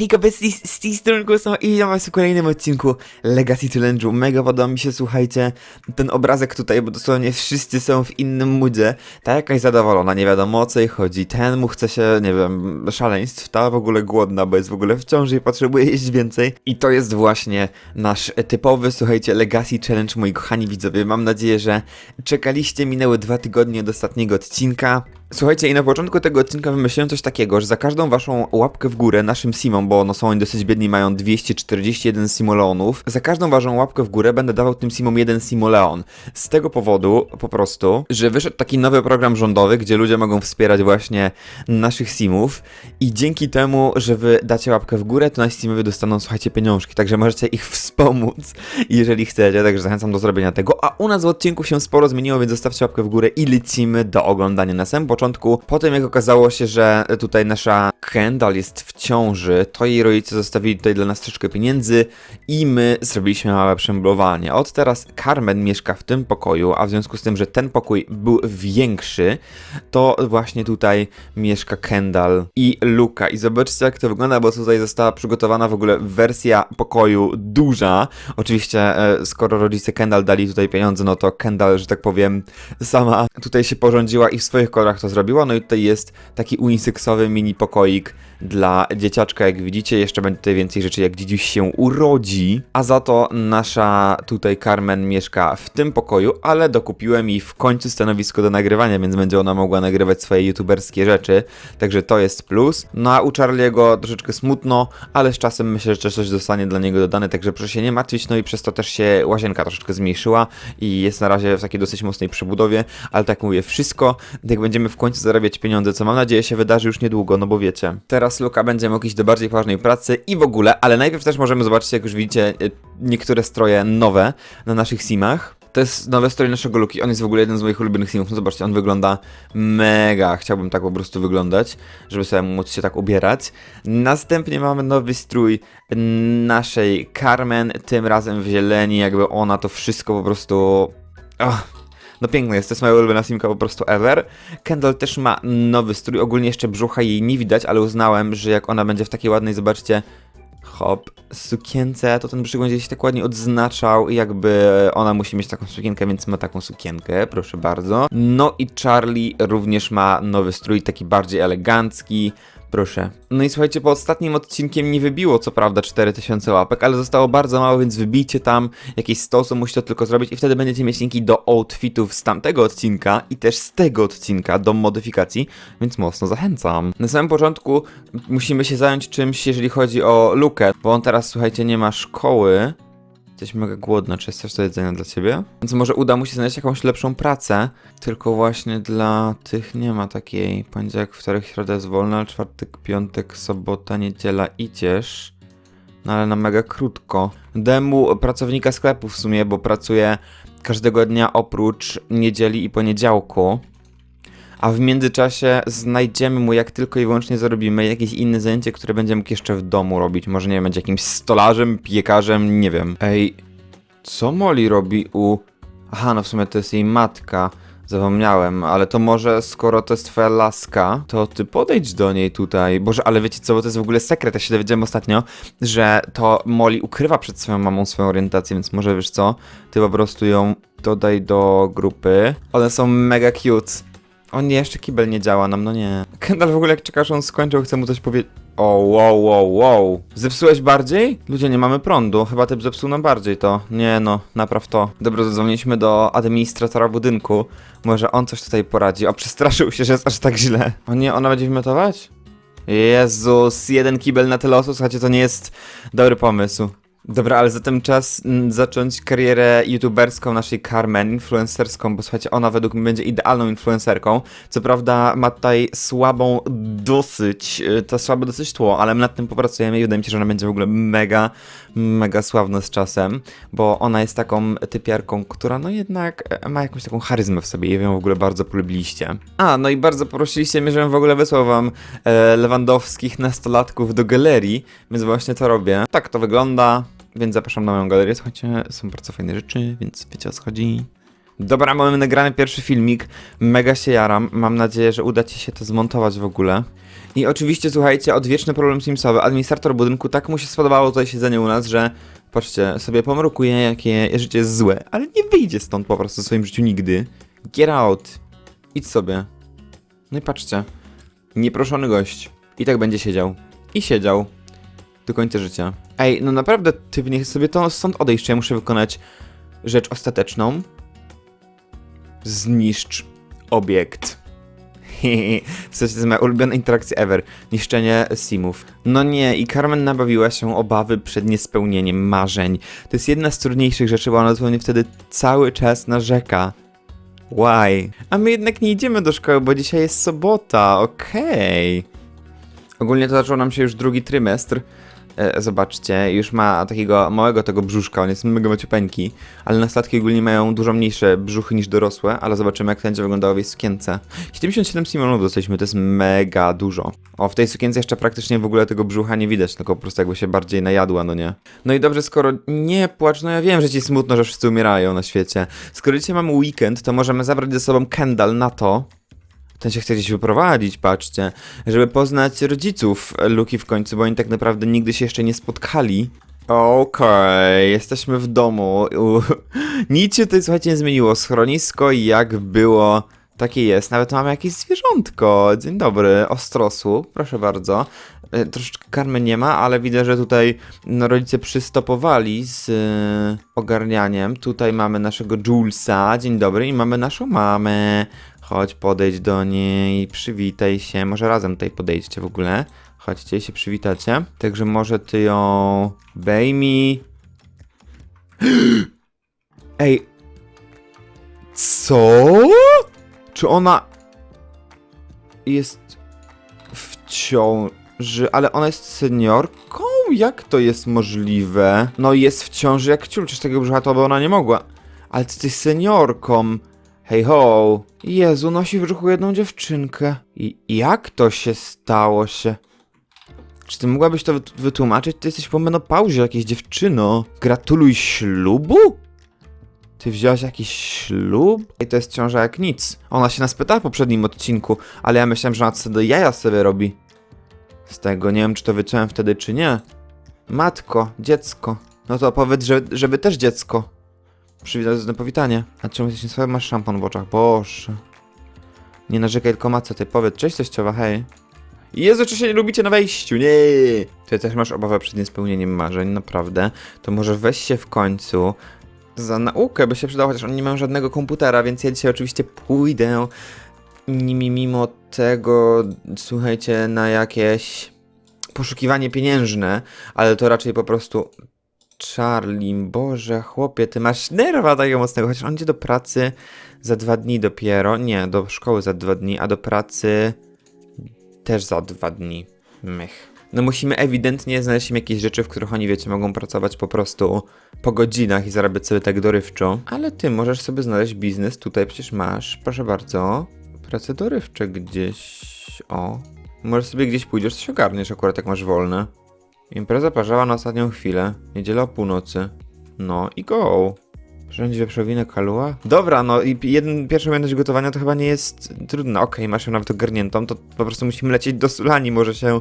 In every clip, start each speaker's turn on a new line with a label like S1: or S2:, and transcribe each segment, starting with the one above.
S1: Hejka, besties, z tej strony i witam was w kolejnym odcinku Legacy Challenge'u. Mega podoba mi się, słuchajcie, ten obrazek tutaj, bo dosłownie wszyscy są w innym moodzie. Ta jakaś zadowolona, nie wiadomo o co jej chodzi. Ten mu chce się, nie wiem, szaleństw, ta w ogóle głodna, bo jest w ogóle w ciąży i potrzebuje jeść więcej. I to jest właśnie nasz typowy, słuchajcie, Legacy Challenge, moi kochani widzowie. Mam nadzieję, że czekaliście, minęły dwa tygodnie od ostatniego odcinka. Słuchajcie, i na początku tego odcinka wymyśliłem coś takiego, że za każdą waszą łapkę w górę naszym simom, bo no są oni dosyć biedni, mają 241 simoleonów, za każdą waszą łapkę w górę będę dawał tym simom jeden simoleon. Z tego powodu po prostu, że wyszedł taki nowy program rządowy, gdzie ludzie mogą wspierać właśnie naszych simów i dzięki temu, że wy dacie łapkę w górę, to nasi simowie dostaną, słuchajcie, pieniążki, także możecie ich wspomóc, jeżeli chcecie, także zachęcam do zrobienia tego, a u nas w odcinku się sporo zmieniło, więc zostawcie łapkę w górę i lecimy do oglądania na początku. Po tym jak okazało się, że tutaj nasza Kendall jest w ciąży, to jej rodzice zostawili tutaj dla nas troszkę pieniędzy i my zrobiliśmy małe przemblowanie. Od teraz Carmen mieszka w tym pokoju, a w związku z tym, że ten pokój był większy, to właśnie tutaj mieszka Kendall i Luka. I zobaczcie jak to wygląda, bo tutaj została przygotowana w ogóle wersja pokoju duża. Oczywiście, e, skoro rodzice Kendall dali tutaj pieniądze, no to Kendall, że tak powiem, sama tutaj się porządziła i w swoich kolorach to zrobiła. No i tutaj jest taki uniseksowy mini двоих. Dla dzieciaczka, jak widzicie. Jeszcze będzie tutaj więcej rzeczy, jak dzidziuś się urodzi. A za to nasza tutaj Carmen mieszka w tym pokoju, ale dokupiłem jej w końcu stanowisko do nagrywania, więc będzie ona mogła nagrywać swoje youtuberskie rzeczy. Także to jest plus. No a u Charlie'ego troszeczkę smutno, ale z czasem myślę, że coś zostanie dla niego dodane, także proszę się nie martwić. No i przez to też się łazienka troszeczkę zmniejszyła i jest na razie w takiej dosyć mocnej przebudowie, ale tak mówię, wszystko, jak będziemy w końcu zarabiać pieniądze, co mam nadzieję się wydarzy już niedługo, no bo wiecie. Teraz Luka będzie mógł iść do bardziej poważnej pracy i w ogóle, ale najpierw też możemy zobaczyć, jak już widzicie, y, niektóre stroje nowe na naszych simach. To jest nowe strój naszego Luki. On jest w ogóle jeden z moich ulubionych simów. No zobaczcie, on wygląda mega. Chciałbym tak po prostu wyglądać, żeby sobie móc się tak ubierać. Następnie mamy nowy strój naszej Carmen, tym razem w zieleni, jakby ona to wszystko po prostu... Ach, no piękne jest, to jest moja ulubiona simka po prostu ever. Kendall też ma nowy strój, ogólnie jeszcze brzucha jej nie widać, ale uznałem, że jak ona będzie w takiej ładnej, zobaczcie, hop, sukience, to ten brzuch będzie się tak ładnie odznaczał i jakby ona musi mieć taką sukienkę, więc ma taką sukienkę, proszę bardzo. No i Charlie również ma nowy strój, taki bardziej elegancki, Proszę. No i słuchajcie, po ostatnim odcinkiem nie wybiło co prawda 4000 łapek, ale zostało bardzo mało, więc wybijcie tam jakieś 100 osób, musicie to tylko zrobić i wtedy będziecie mieć linki do outfitów z tamtego odcinka i też z tego odcinka do modyfikacji, więc mocno zachęcam. Na samym początku musimy się zająć czymś, jeżeli chodzi o Lukę, bo on teraz, słuchajcie, nie ma szkoły. Jesteś mega głodna, czy jest coś do jedzenia dla ciebie? Więc może uda mu się znaleźć jakąś lepszą pracę, tylko właśnie dla tych nie ma takiej. Poniedziałek, wtorek, środa jest wolna, czwartek, piątek, sobota, niedziela idziesz. No ale na mega krótko. Dałem mu pracownika sklepu w sumie, bo pracuje każdego dnia oprócz niedzieli i poniedziałku. A w międzyczasie znajdziemy mu, jak tylko i wyłącznie zarobimy, jakieś inne zajęcie, które będzie mógł jeszcze w domu robić. Może nie wiem, będzie jakimś stolarzem, piekarzem, nie wiem. Ej, co Molly robi u... Aha, no w sumie to jest jej matka. Zapomniałem, ale to może skoro to jest twoja laska, to ty podejdź do niej tutaj. Boże, ale wiecie co, bo to jest w ogóle sekret. Ja się dowiedziałem ostatnio, że to Molly ukrywa przed swoją mamą swoją orientację, więc może wiesz co, ty po prostu ją dodaj do grupy. One są mega cute. O nie, jeszcze kibel nie działa nam, no nie. Kendall w ogóle jak czekasz, on skończył, chce mu coś powiedzieć. O, wow, wow, wow. Zepsułeś bardziej? Ludzie, nie mamy prądu. Chyba ty zepsuł nam bardziej to. Nie no, napraw to. Dobra, zadzwoniliśmy do administratora budynku. Może on coś tutaj poradzi. O, przestraszył się, że jest aż tak źle. O nie, ona będzie wymiotować? Jezus, jeden kibel na tyle osób, słuchajcie, to nie jest dobry pomysł. Dobra, ale zatem czas mm, zacząć karierę youtuberską naszej Carmen, influencerską, bo słuchajcie, ona według mnie będzie idealną influencerką. Co prawda ma tutaj słabą dosyć, y, to słabe dosyć tło, ale my nad tym popracujemy i wydaje mi się, że ona będzie w ogóle mega, mega sławna z czasem, bo ona jest taką typiarką, która no jednak e, ma jakąś taką charyzmę w sobie i ją w ogóle bardzo polubiliście. A, no i bardzo prosiliście mnie, żebym w ogóle wysłał wam e, lewandowskich nastolatków do galerii, więc właśnie to robię. Tak to wygląda. Więc zapraszam na moją galerię. Słuchajcie, są bardzo fajne rzeczy, więc wiecie o co chodzi. Dobra, mamy nagrany pierwszy filmik. Mega się jaram. Mam nadzieję, że uda ci się to zmontować w ogóle. I oczywiście, słuchajcie, odwieczny problem Simsowy. Administrator budynku tak mu się spodobało tutaj siedzenie u nas, że patrzcie, sobie pomrukuje, jakie życie jest złe, ale nie wyjdzie stąd po prostu w swoim życiu nigdy. Get out. Idź sobie. No i patrzcie. Nieproszony gość. I tak będzie siedział. I siedział. Do końca życia. Ej, no naprawdę, ty niech sobie to stąd odejść, ja muszę wykonać rzecz ostateczną. Zniszcz obiekt. to jest moja ulubiona interakcja ever. Niszczenie simów. No nie, i Carmen nabawiła się obawy przed niespełnieniem marzeń. To jest jedna z trudniejszych rzeczy, bo ona dosłownie wtedy cały czas narzeka. Why? A my jednak nie idziemy do szkoły, bo dzisiaj jest sobota, okej. Ogólnie to zaczął nam się już drugi trymestr. E, zobaczcie, już ma takiego małego tego brzuszka, on jest mega maciupeńki, ale nastolatki ogólnie mają dużo mniejsze brzuchy niż dorosłe, ale zobaczymy jak to będzie wyglądało w jej sukience. 77 simulów dostaliśmy, to jest mega dużo. O, w tej sukience jeszcze praktycznie w ogóle tego brzucha nie widać, tylko po prostu jakby się bardziej najadła, no nie? No i dobrze, skoro nie płacz, no ja wiem, że ci smutno, że wszyscy umierają na świecie. Skoro dzisiaj mamy weekend, to możemy zabrać ze sobą Kendall na to, ten się chce gdzieś wyprowadzić, patrzcie, żeby poznać rodziców Luki w końcu, bo oni tak naprawdę nigdy się jeszcze nie spotkali. Okej, jesteśmy w domu. Nic się tutaj, słuchajcie, nie zmieniło. Schronisko jak było, takie jest. Nawet mamy jakieś zwierzątko. Dzień dobry, ostrosu, proszę bardzo. E, Troszeczkę karmy nie ma, ale widzę, że tutaj no, rodzice przystopowali z e, ogarnianiem. Tutaj mamy naszego Julesa, dzień dobry, i mamy naszą mamę. Chodź, podejdź do niej, przywitaj się. Może razem tutaj podejdźcie w ogóle. Chodźcie się przywitacie. Także może ty ją... Bejmi. Ej. Co? Czy ona jest w ciąży, ale ona jest seniorką? Jak to jest możliwe? No jest w ciąży jak ciul, przecież tego brzucha to by ona nie mogła. Ale ty jesteś seniorką. Hej ho! Jezu, nosi w brzuchu jedną dziewczynkę. I jak to się stało się? Czy ty mogłabyś to wyt- wytłumaczyć? Ty jesteś po menopauzie jakieś dziewczyno. Gratuluj ślubu? Ty wziąłaś jakiś ślub? I to jest ciąża jak nic. Ona się nas pytała w poprzednim odcinku, ale ja myślałem, że ona sobie jaja sobie robi. Z tego nie wiem, czy to wyciąłem wtedy, czy nie. Matko, dziecko. No to powiedz, że, żeby też dziecko. Przywitać na powitanie. A czemu jesteś niesłaby? Masz szampon w oczach. Boże. Nie narzekaj, tylko macę. Ty powiedz, cześć teściowa, hej. Jezu, czy się nie lubicie na wejściu? Nie. Ty też masz obawę przed niespełnieniem marzeń, naprawdę. To może weź się w końcu za naukę, by się przydało, chociaż oni nie mają żadnego komputera, więc ja dzisiaj oczywiście pójdę nimi mimo tego, słuchajcie, na jakieś poszukiwanie pieniężne, ale to raczej po prostu Charlie, Boże, chłopie, ty masz nerwa takiego mocnego, chociaż on idzie do pracy za dwa dni dopiero. Nie, do szkoły za dwa dni, a do pracy też za dwa dni. Mych. No musimy ewidentnie znaleźć im jakieś rzeczy, w których oni, wiecie, mogą pracować po prostu po godzinach i zarabiać sobie tak dorywczo. Ale ty możesz sobie znaleźć biznes, tutaj przecież masz, proszę bardzo, pracę dorywcze gdzieś, o. Może sobie gdzieś pójdziesz, coś ogarniesz akurat jak masz wolne. Impreza parzała na ostatnią chwilę. Niedziela o północy. No i go. Rządź wieprzowinę kaluła? Dobra, no i jeden, pierwsza umiejętność gotowania to chyba nie jest trudna. Okej, masz ją nawet ogarniętą, to po prostu musimy lecieć do Sulani. Może się,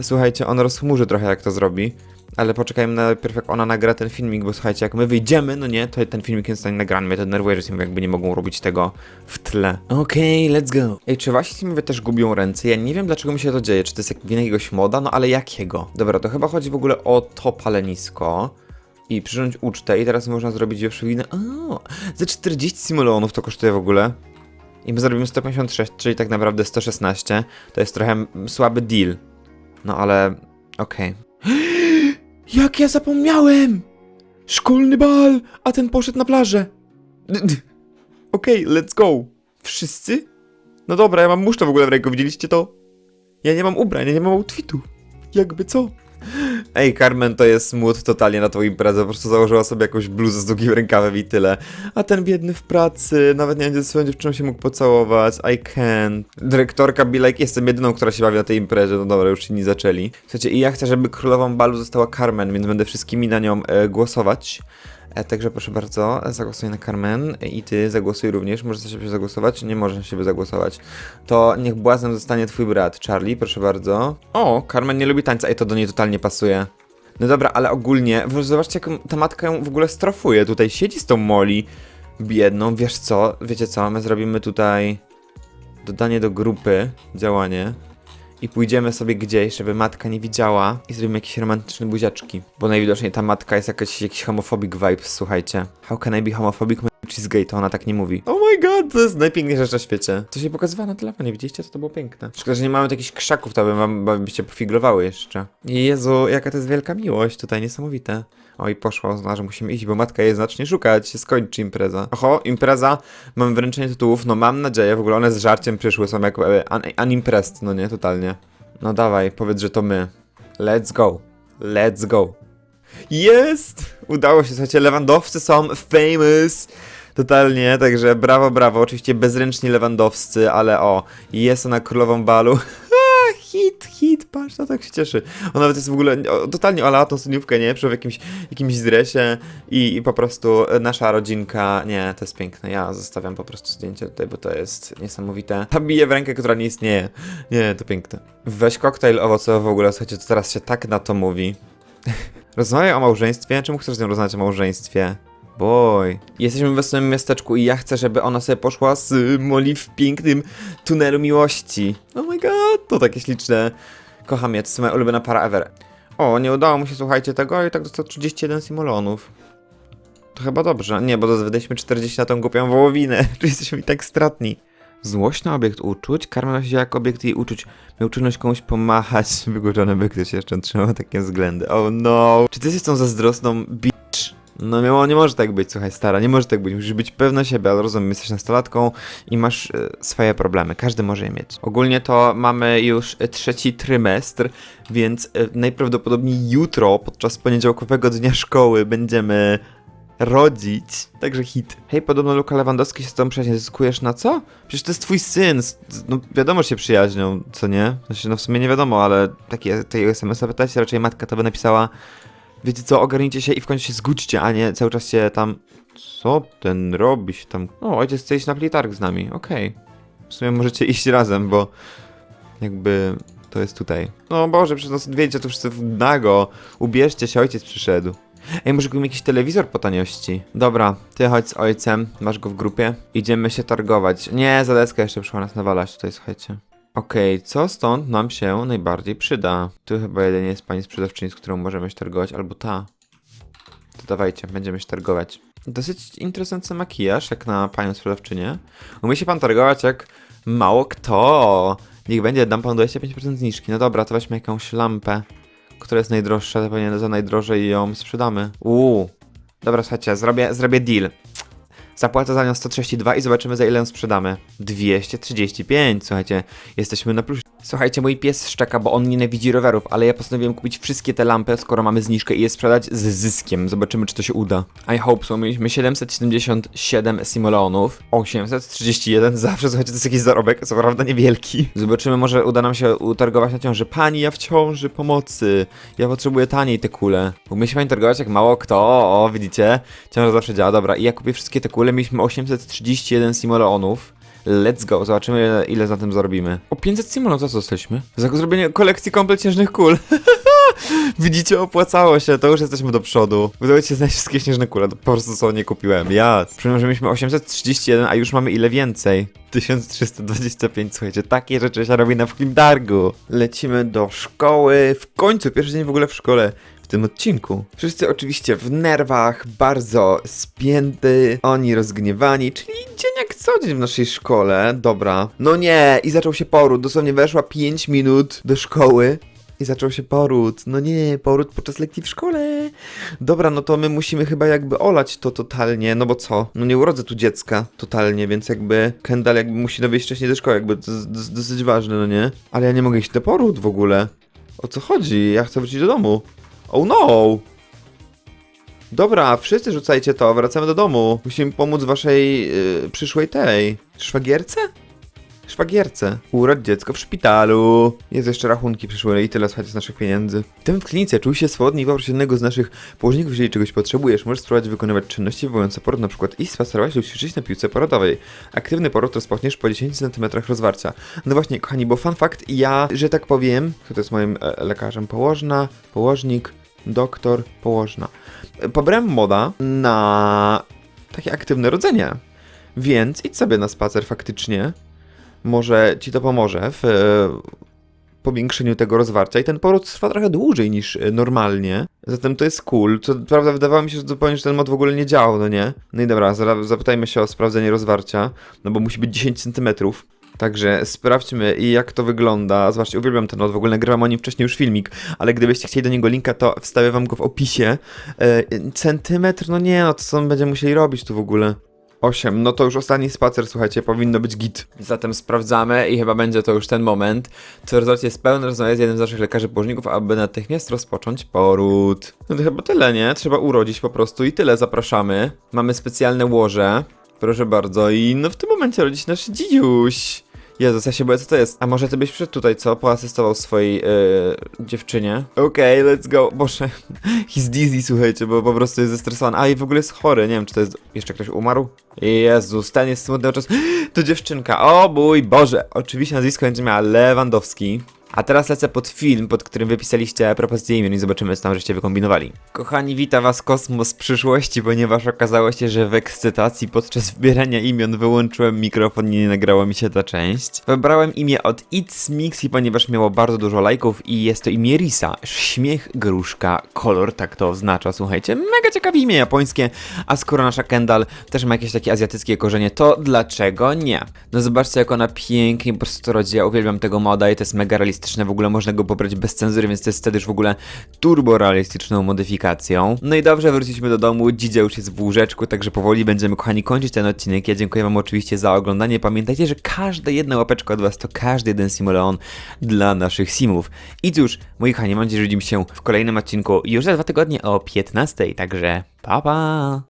S1: słuchajcie, on rozchmurzy trochę jak to zrobi. Ale poczekajmy najpierw jak ona nagra ten filmik, bo słuchajcie, jak my wyjdziemy, no nie, to ten filmik jest nagrany. Mnie to denerwuje, że Simowie jakby nie mogą robić tego w tle. Okej, let's go. Ej, czy wasi Simowie też gubią ręce? Ja nie wiem dlaczego mi się to dzieje, czy to jest jak wina jakiegoś moda, no ale jakiego? Dobra, to chyba chodzi w ogóle o to palenisko. I przyrządź ucztę i teraz można zrobić wieprzowinę. O, ze 40 simulonów to kosztuje w ogóle. I my zrobimy 156, czyli tak naprawdę 116. To jest trochę słaby deal. No ale okej. Jak ja zapomniałem! Szkolny bal, a ten poszedł na plażę. Okej, let's go. Wszyscy? No dobra, ja mam muszczę w ogóle w ręku, widzieliście to? Ja nie mam ubrań, ja nie mam outfitu. Jakby co? Ej, Carmen to jest smut totalnie na tą imprezę, po prostu założyła sobie jakąś bluzę z długim rękawem i tyle. A ten biedny w pracy, nawet nie będzie ze swoją dziewczyną się mógł pocałować, I can't. Dyrektorka be like, jestem jedyną, która się bawi na tej imprezie, no dobra, już inni zaczęli. Słuchajcie, i ja chcę, żeby królową balu została Carmen, więc będę wszystkimi na nią e, głosować. E, także proszę bardzo, zagłosuj na Carmen i ty zagłosuj również. Możesz na siebie zagłosować, czy nie możesz na siebie zagłosować. To niech błazem zostanie twój brat, Charlie, proszę bardzo. O, Carmen nie lubi tańca i to do niej totalnie pasuje. No dobra, ale ogólnie, zobaczcie jak ta matka ją w ogóle strofuje. Tutaj siedzi z tą Molly biedną. Wiesz co, wiecie co, my zrobimy tutaj dodanie do grupy, działanie i pójdziemy sobie gdzieś, żeby matka nie widziała i zrobimy jakieś romantyczne buziaczki. Bo najwidoczniej ta matka jest jakaś, jakiś homophobic vibes, słuchajcie. How can I be homophobic? To ona tak nie mówi. Oh my god, to jest najpiękniejsza rzecz na świecie. To się pokazywało na telefonie, widzieliście? To, to było piękne. Szkoda, że nie mamy takich krzaków, to by wam by byście pofigrowały jeszcze. Jezu, jaka to jest wielka miłość tutaj, niesamowite. Oj, poszła, uznała, że musimy iść, bo matka je zacznie szukać, się skończy impreza. Oho, impreza, mamy wręczenie tytułów, no mam nadzieję, w ogóle one z żarciem przyszły, są jak e, un, unimpressed, no nie, totalnie. No dawaj, powiedz, że to my. Let's go. Let's go. Jest! Udało się, słuchajcie, lewandowcy są famous. Totalnie, także brawo, brawo. Oczywiście bezręczni lewandowscy, ale o, jest ona królową balu. hit, hit, patrz, no tak się cieszy. Ona nawet jest w ogóle totalnie olała tą studniówkę, nie? Przy jakimś, jakimś dresie i, i po prostu nasza rodzinka, nie, to jest piękne. Ja zostawiam po prostu zdjęcie tutaj, bo to jest niesamowite. Ta bije w rękę, która nie istnieje. Nie, to piękne. Weź koktajl owocowy w ogóle, słuchajcie, to teraz się tak na to mówi. Rozmawiaj o małżeństwie? Czemu chcesz z nią rozmawiać o małżeństwie? Boy. Jesteśmy w wesołym miasteczku i ja chcę, żeby ona sobie poszła z Molly w pięknym tunelu miłości. Oh my god, to takie śliczne. Kocham je, to jest moja ulubiona para ever. O, nie udało mu się, słuchajcie, tego, i tak dostał 31 simolonów. To chyba dobrze. Nie, bo wydaliśmy 40 na tą głupią wołowinę. Czy jesteśmy i tak stratni. Złość na obiekt uczuć. Karma się jak obiekt jej uczuć. Miał czynność komuś pomachać. Wygłuszony by ktoś jeszcze trzymał takie względy. Oh no. Czy ty jesteś tą zazdrosną bitch? No miało, nie może tak być, słuchaj stara, nie może tak być, musisz być pewna siebie, ale rozumiem, jesteś nastolatką i masz e, swoje problemy, każdy może je mieć. Ogólnie to mamy już e, trzeci trymestr, więc e, najprawdopodobniej jutro, podczas poniedziałkowego dnia szkoły, będziemy rodzić, także hit. Hej, podobno Luka Lewandowski się z tobą przyjaźni, zyskujesz na co? Przecież to jest twój syn, no wiadomo, że się przyjaźnią, co nie? Znaczy, no w sumie nie wiadomo, ale takie, takiego SMS-a pytać, raczej matka to by napisała wiecie co, ogarnijcie się i w końcu się zgódźcie, a nie cały czas się tam... Co ten robi się tam? O, ojciec chce iść na plitarg z nami, okej. W sumie możecie iść razem, bo jakby to jest tutaj. No Boże, przecież no, wiecie, tu wszyscy nago. Ubierzcie się, ojciec przyszedł. Ej, może kupimy jakiś telewizor po taniości? Dobra, ty chodź z ojcem, masz go w grupie. Idziemy się targować. Nie, Zadeska jeszcze przyszła nas nawalać tutaj, słuchajcie. Okej, co stąd nam się najbardziej przyda? Tu chyba jedynie jest pani sprzedawczyni, z którą możemy się targować, albo ta. To dawajcie, będziemy się targować. Dosyć interesujący makijaż, jak na panią sprzedawczynię. Umie się pan targować jak mało kto. Niech będzie, dam panu 25% zniżki. No dobra, to weźmy jakąś lampę, która jest najdroższa, to pewnie za najdrożej ją sprzedamy. Uuu. Dobra, słuchajcie, zrobię, zrobię deal. Zapłacę za nią 132 i zobaczymy za ile ją sprzedamy. 235, słuchajcie, jesteśmy na plus. Słuchajcie, mój pies szczeka, bo on nienawidzi rowerów, ale ja postanowiłem kupić wszystkie te lampy, skoro mamy zniżkę i je sprzedać z zyskiem. Zobaczymy, czy to się uda. I hope so. Mieliśmy 777 simoleonów, 831, zawsze, słuchajcie, to jest jakiś zarobek, co prawda niewielki. Zobaczymy, może uda nam się utargować na ciąży. Pani, ja w ciąży, pomocy. Ja potrzebuję taniej te kule. Umie się pani targować jak mało kto, o, widzicie? Ciąża zawsze działa, dobra. I ja kupię wszystkie te kule, mieliśmy 831 simoleonów. Let's go, zobaczymy ile, ile za tym zarobimy. O 500 simulów za co dostaliśmy? Za zrobienie kolekcji komplet śnieżnych kul. Widzicie, opłacało się, to już jesteśmy do przodu. Udało się znaleźć wszystkie śnieżne kule, to po prostu co nie kupiłem, ja. Przypomnę, że mieliśmy 831, a już mamy ile więcej? 1325, słuchajcie, takie rzeczy się robi na fucking targu. Lecimy do szkoły, w końcu, pierwszy dzień w ogóle w szkole w tym odcinku. Wszyscy oczywiście w nerwach, bardzo spięty, oni rozgniewani, czyli dzień jak co dzień w naszej szkole. Dobra. No nie, i zaczął się poród. Dosłownie weszła 5 minut do szkoły. I zaczął się poród. No nie, poród podczas lekcji w szkole. Dobra, no to my musimy chyba jakby olać to totalnie, no bo co? No nie urodzę tu dziecka totalnie, więc jakby Kendall jakby musi wyjść wcześniej do szkoły, jakby to jest dos- dosyć ważne, no nie? Ale ja nie mogę iść na poród w ogóle. O co chodzi? Ja chcę wrócić do domu. Oh no! Dobra, wszyscy rzucajcie to, wracamy do domu. Musimy pomóc waszej yy, przyszłej tej szwagierce? Szwagierce urodź dziecko w szpitalu. Jest jeszcze rachunki przyszły i tyle słuchajcie z naszych pieniędzy. Tym w klinice czuj się swobodnie i poproś jednego z naszych położników, jeżeli czegoś potrzebujesz. Możesz spróbować wykonywać czynności wywołujące poród, przykład iść spacerować lub ćwiczyć na piłce porodowej. Aktywny poród rozpoczniesz po 10 cm rozwarcia. No właśnie, kochani, bo fun fact, ja, że tak powiem, kto to jest moim e, lekarzem? Położna, położnik, doktor, położna. Pobrałem moda na takie aktywne rodzenie. Więc idź sobie na spacer faktycznie. Może ci to pomoże w e, powiększeniu tego rozwarcia i ten poród trwa trochę dłużej niż e, normalnie. Zatem to jest cool. Co prawda wydawało mi się że zupełnie, że ten mod w ogóle nie działał, no nie? No i dobra, zapytajmy się o sprawdzenie rozwarcia, no bo musi być 10 cm. Także sprawdźmy jak to wygląda. Zobaczcie, uwielbiam ten mod, w ogóle nagrywam o nim wcześniej już filmik, ale gdybyście chcieli do niego linka, to wstawię wam go w opisie. E, centymetr, no nie, no co będziemy musieli robić tu w ogóle? 8, no to już ostatni spacer, słuchajcie, powinno być git. Zatem sprawdzamy i chyba będzie to już ten moment. Co rezultacie jest pełny rozmowy z jednym z naszych lekarzy położników, aby natychmiast rozpocząć poród. No to chyba tyle, nie? Trzeba urodzić po prostu i tyle, zapraszamy. Mamy specjalne łoże, proszę bardzo, i no w tym momencie rodzić nasz dzidziuś. Jezus, ja się boję, co to jest. A może ty byś przyszedł tutaj, co? Poasystował swojej yy, dziewczynie. Okej, let's go. Boże, he's dizzy, słuchajcie, bo po prostu jest zestresowany. A i w ogóle jest chory, nie wiem, czy to jest... Jeszcze ktoś umarł? Jezus, ten jest smutny czas. To dziewczynka, o mój Boże. Oczywiście nazwisko będzie miała Lewandowski. A teraz lecę pod film, pod którym wypisaliście propozycję imion i zobaczymy, co tam żeście wykombinowali. Kochani, wita was kosmos przyszłości, ponieważ okazało się, że w ekscytacji podczas wybierania imion wyłączyłem mikrofon i nie nagrała mi się ta część. Wybrałem imię od It's Mixi, ponieważ miało bardzo dużo lajków i jest to imię Risa. Śmiech, gruszka, kolor, tak to oznacza, słuchajcie. Mega ciekawe imię japońskie, a skoro nasza Kendall też ma jakieś takie azjatyckie korzenie, to dlaczego nie? No zobaczcie, jak ona pięknie po prostu to rodzi. Ja uwielbiam tego moda i to jest mega realistyczne. W ogóle można go pobrać bez cenzury, więc to jest wtedy już w ogóle turbo realistyczną modyfikacją. No i dobrze, wróciliśmy do domu. Dzidzia już jest w łóżeczku, także powoli będziemy, kochani, kończyć ten odcinek. Ja dziękuję Wam oczywiście za oglądanie. Pamiętajcie, że każda jedna łapeczka od Was to każdy jeden Simoleon dla naszych simów. I cóż, moi kochani, mam nadzieję, że widzimy się w kolejnym odcinku już za dwa tygodnie o 15. Także pa pa!